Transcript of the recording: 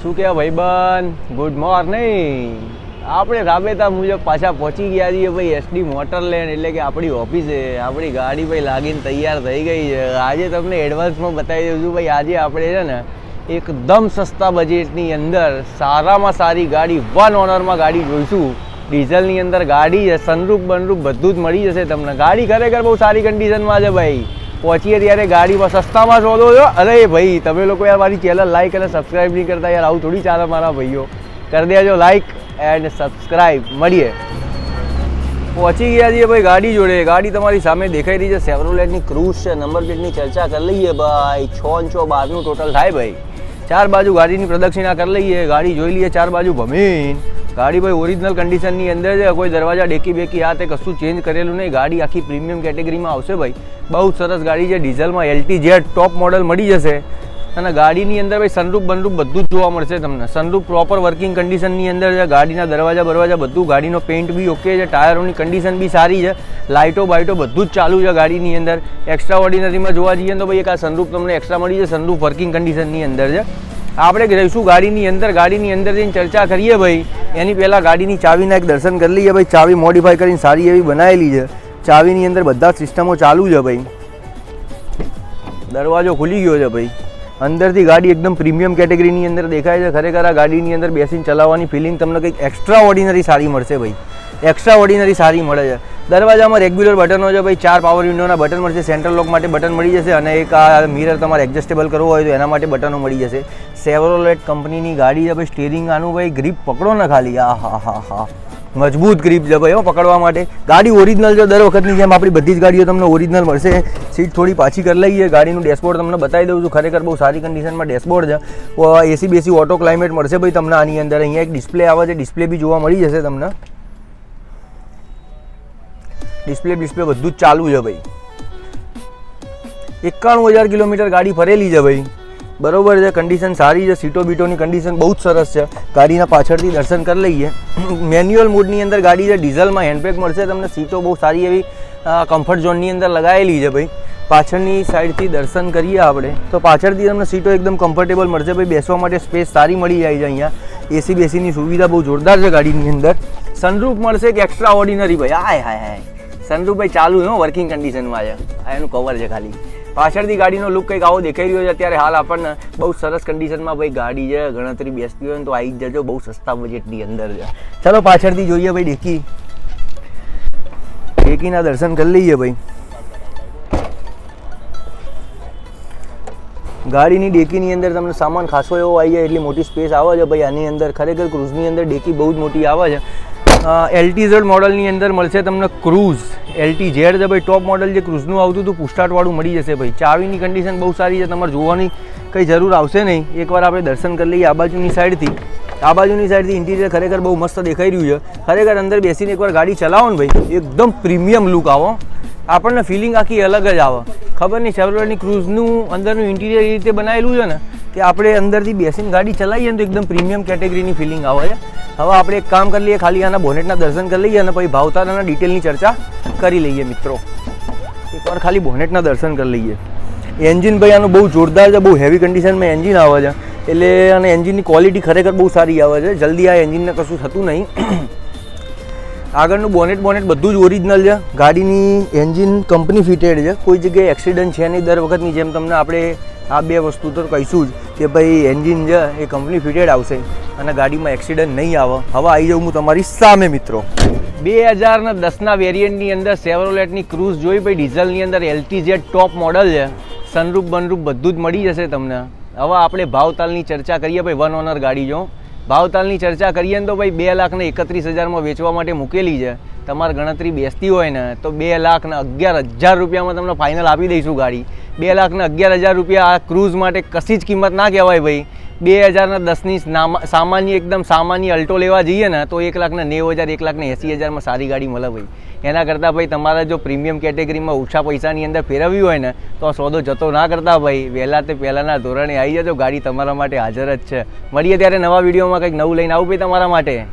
શું કહેવાય ભાઈબંધ? ગુડ મોર્નિંગ આપણે રાબેતા મુજબ પાછા પહોંચી ગયા છીએ ભાઈ એસડી મોટર લેન્ડ એટલે કે આપણી ઓફિસે. આપણી ગાડી ભાઈ લાગીને તૈયાર થઈ ગઈ છે. આજે તમને એડવાન્સમાં બતાવી દઉં છું ભાઈ, આજે આપણે છે ને એકદમ સસ્તા બજેટની અંદર સારામાં સારી ગાડી વન ઓનરમાં ગાડી જોઈશું. ડીઝલની અંદર ગાડી છે સનરૂપ બનરૂપ બધું જ મળી જશે તમને. ગાડી ખરેખર બહુ સારી કન્ડિશનમાં છે ભાઈ. પહોંચીએ ત્યારે ગાડીમાં સસ્તામાં શોધો છો અરે ભાઈ, તમે લોકો યાર મારી ચેનલ લાઈક અને સબસ્ક્રાઈબ નહીં કરતા યાર. આવું થોડી ચાલે મારા ભાઈઓ. કરી દેજો લાઈક એન્ડ સબસ્ક્રાઈબ મળીએ. પહોંચી ગયા છીએ ભાઈ ગાડી જોડે. ગાડી તમારી સામે દેખાઈ રહી છે. સેવરોલેટની ક્રૂઝ છે. નંબર પ્લેટની ચર્ચા કરી લઈએ ભાઈ. છ ને છ બારનું ટોટલ થાય ભાઈ. ચાર બાજુ ગાડીની પ્રદક્ષિણા કરી લઈએ. ગાડી જોઈ લઈએ. ચાર બાજુ ભમીન. ગાડી ભાઈ ઓરિજિનલ કન્ડિશનની અંદર છે. કોઈ દરવાજા ડેકી બેકી આ તે કશું ચેન્જ કરેલું નહીં. ગાડી આખી પ્રીમિયમ કેટેગરીમાં આવશે ભાઈ. બહુ સરસ ગાડી છે. ડીઝલમાં એલટી જેટ ટોપ મોડલ મળી જશે. અને ગાડીની અંદર ભાઈ સનરૂપ બનરૂપ બધું જ જોવા મળશે તમને. સનરૂપ પ્રોપર વર્કિંગ કન્ડિશનની અંદર છે. ગાડીના દરવાજા બરવાજા બધું, ગાડીનો પેન્ટ બી ઓકે છે. ટાયરોની કન્ડિશન બી સારી છે. લાઇટો બાઇટો બધું જ ચાલુ છે ગાડીની અંદર. એક્સ્ટ્રા ઓર્ડિનરીમાં જોવા જઈએ તો ભાઈ એક આ સનરૂપ તમને એક્સ્ટ્રા મળી છે સનરૂપ વર્કિંગ કન્ડિશનની અંદર છે. આપણે રહીશું ગાડીની અંદર ગાડીની અંદર જઈને ચર્ચા કરીએ ભાઈ. એની પહેલાં ગાડીની ચાવીના એક દર્શન કરી લઈએ ભાઈ. ચાવી મોડિફાઈ કરીને સારી એવી બનાવેલી છે. ચાવીની અંદર બધા સિસ્ટમો ચાલુ છે ભાઈ. દરવાજો ખુલી ગયો છે ભાઈ. અંદરથી ગાડી એકદમ પ્રીમિયમ કેટેગરીની અંદર દેખાય છે. ખરેખર આ ગાડીની અંદર બેસીને ચલાવવાની ફિલિંગ તમને કંઈક એક્સ્ટ્રા ઓર્ડિનરી સારી મળશે ભાઈ. એક્સ્ટ્રા ઓર્ડિનરી સારી મળે છે. દરવાજામાં રેગ્યુલર બટનો છે, ભાઈ ચાર પાવર વિન્ડોના બટન મળશે સેન્ટ્રલ લોક માટે બટન મળી જશે અને એક આ મિરર તમારે એડજસ્ટેબલ કરવો હોય તો એના માટે બટનો મળી જશે. સેવરોલેટ કંપનીની ગાડી છે, ભાઈ સ્ટેરિંગ આનું, ભાઈ ગ્રીપ પકડો ને ખાલી. આ, હા હા હા. મજબૂત ગ્રીપ છે, ભાઈ હો, પકડવા માટે. ગાડી ઓરિજિનલ છે, દર વખતની જેમ આપણી બધી જ ગાડીઓ તમને ઓરિજિનલ મળશે. સીટ થોડી પાછી કરી લઈએ, ગાડીનું ડેશબોર્ડ તમને બતાવી દઉં છું. ખરેખર બહુ સારી કન્ડિશનમાં ડેશબોર્ડ છે. એસી બેસી ઓટો ક્લાઇમેટ મળશે, ભાઈ તમને આની અંદર. અહીંયા એક ડિસ્પ્લે આવે છે ડિસ્પ્લે બી જોવા મળી જશે તમને. ડિસ્પ્લે ડિસ્પ્લે બધું જ ચાલુ છે ભાઈ. એકાણું હજાર કિલોમીટર ગાડી ફરેલી છે ભાઈ. બરોબર છે કન્ડિશન સારી છે, સીટો બીટોની કન્ડિશન બહુ જ સરસ છે. ગાડીના પાછળથી દર્શન કરી લઈએ. મેન્યુઅલ મોડની અંદર ગાડી છે ડીઝલમાં હેન્ડબ્રેક મળશે, તમને સીટો બહુ સારી એવી કમ્ફર્ટ ઝોનની અંદર લગાવેલી છે ભાઈ. પાછળની સાઈડથી દર્શન કરીએ આપણે. તો પાછળથી તમને સીટો એકદમ કમ્ફર્ટેબલ મળશે ભાઈ. બેસવા માટે સ્પેસ સારી મળી જાય છે અહીંયા. એસી બેસીની સુવિધા બહુ જોરદાર છે ગાડીની અંદર. સનરૂફ મળશે કે એક્સ્ટ્રા ઓર્ડિનરી ભાઈ. હાય હાય હાય. સનરૂફ ચાલુ છે વર્કિંગ કન્ડિશનમાં છે. આ એનું કવર છે ખાલી. પાછળથી ગાડીનો લુક કંઈક આવો દેખાઈ રહ્યો છે. અત્યારે હાલ આપણને બહુ સરસ કન્ડિશનમાં ભાઈ ગાડી છે, ગણતરી બેસતી હોય ને તો આવી જ જજો, બહુ સસ્તા બજેટની અંદર છે. ચલો પાછળથી જોઈએ ભાઈ ડેકી. ડેકીના દર્શન કરી લઈએ ભાઈ. ગાડીની ડેકીની અંદર તમને સામાન ખાસો એવો આવી જાય, એટલી મોટી સ્પેસ આવે છે ભાઈ. આની અંદર ખરેખર ક્રૂઝની અંદર ડેકી બહુ જ મોટી આવે છે. એલટી ઝેડ મોડલની અંદર મળશે તમને ક્રૂઝ. એલટી ઝેડ છે ભાઈ ટોપ મોડલ જે ક્રૂઝનું આવતું હતું પુસ્ટાટવાળું મળી જશે ભાઈ. ચાવીની કન્ડિશન બહુ સારી છે, તમારે જોવાની કંઈ જરૂર આવશે નહીં. એકવાર આપણે દર્શન કરી લઈએ આ બાજુની સાઈડથી. આ બાજુની સાઈડથી ઇન્ટિરિયર ખરેખર બહુ મસ્ત દેખાઈ રહ્યું છે. ખરેખર અંદર બેસીને એકવાર ગાડી ચલાવો ને ભાઈ. એકદમ પ્રીમિયમ લુક આવો. આપણને ફિલિંગ આખી અલગ જ આવે. ખબર નહીં સેવરોની ક્રૂઝનું અંદરનું ઇન્ટિરિયર એ રીતે બનાવેલું છે ને? કે આપણે અંદરથી બેસીને ગાડી ચલાવીએ ને તો એકદમ પ્રીમિયમ કેટેગરીની ફિલિંગ આવે છે. હવે આપણે એક કામ કરી લઈએ, ખાલી આના બોનેટના દર્શન કરી લઈએ અને પછી ભાવતારાના ડિટેલની ચર્ચા કરી લઈએ મિત્રો. એકવાર ખાલી બોનેટના દર્શન કરી લઈએ. એન્જિન ભાઈ આનું બહુ જોરદાર છે, બહુ હેવી કન્ડિશનમાં એન્જિન આવે છે. એટલે અને એન્જિનની ક્વોલિટી ખરેખર બહુ સારી આવે છે. જલ્દી આ એન્જિનને કશું થતું નહીં. આગળનું બોનેટ બોનેટ બધું જ ઓરિજિનલ છે. ગાડીની એન્જિન કંપની ફિટેડ છે. કોઈ જગ્યાએ એક્સિડન્ટ છે નહીં, દર વખતની જેમ તમને આપણે આ બે વસ્તુ તો કહીશું જ કે ભાઈ એન્જિન છે એ કંપની ફિટેડ આવશે અને ગાડીમાં એક્સિડન્ટ નહીં આવે. હવે આવી જાઉં હું તમારી સામે, મિત્રો. બે હજાર ને દસના વેરિયન્ટની અંદર સેવરોલેટની ક્રૂઝ જોઈ, ભાઈ ડીઝલની અંદર એલટીઝેડ ટોપ મોડલ છે. સનરૂપ બનરૂપ બધું જ મળી જશે તમને. હવે આપણે ભાવતાલની ચર્ચા કરીએ, ભાઈ વન ઓનર ગાડી જો. ભાવતાલની ચર્ચા કરીએ ને તો ભાઈ બે લાખને એકત્રીસ હજારમાં વેચવા માટે મૂકેલી છે. તમારે ગણતરી બેસતી હોય ને તો બે લાખને અગિયાર હજાર રૂપિયામાં તમને ફાઇનલ આપી દઈશું ગાડી. બે લાખને અગિયાર હજાર રૂપિયા આ ક્રૂઝ માટે કશી જ કિંમત ના કહેવાય ભાઈ. બે હજારના દસની સામાન્ય, એકદમ સામાન્ય અલ્ટો લેવા જઈએ ને, તો એક લાખના નેવું હજાર, એક લાખને એંસી હજારમાં સારી ગાડી મળે ભાઈ. એના કરતાં ભાઈ તમારે જો પ્રીમિયમ કેટેગરીમાં ઓછા પૈસાની અંદર ફેરવવી હોય ને, તો સોદો જતો ના કરતા ભાઈ. વહેલા તે પહેલાંના ધોરણે આવી જજો, ગાડી તમારા માટે હાજર જ છે. મળીએ ત્યારે નવા વિડીયોમાં કંઈક નવું લઈને આવું ભાઈ તમારા માટે.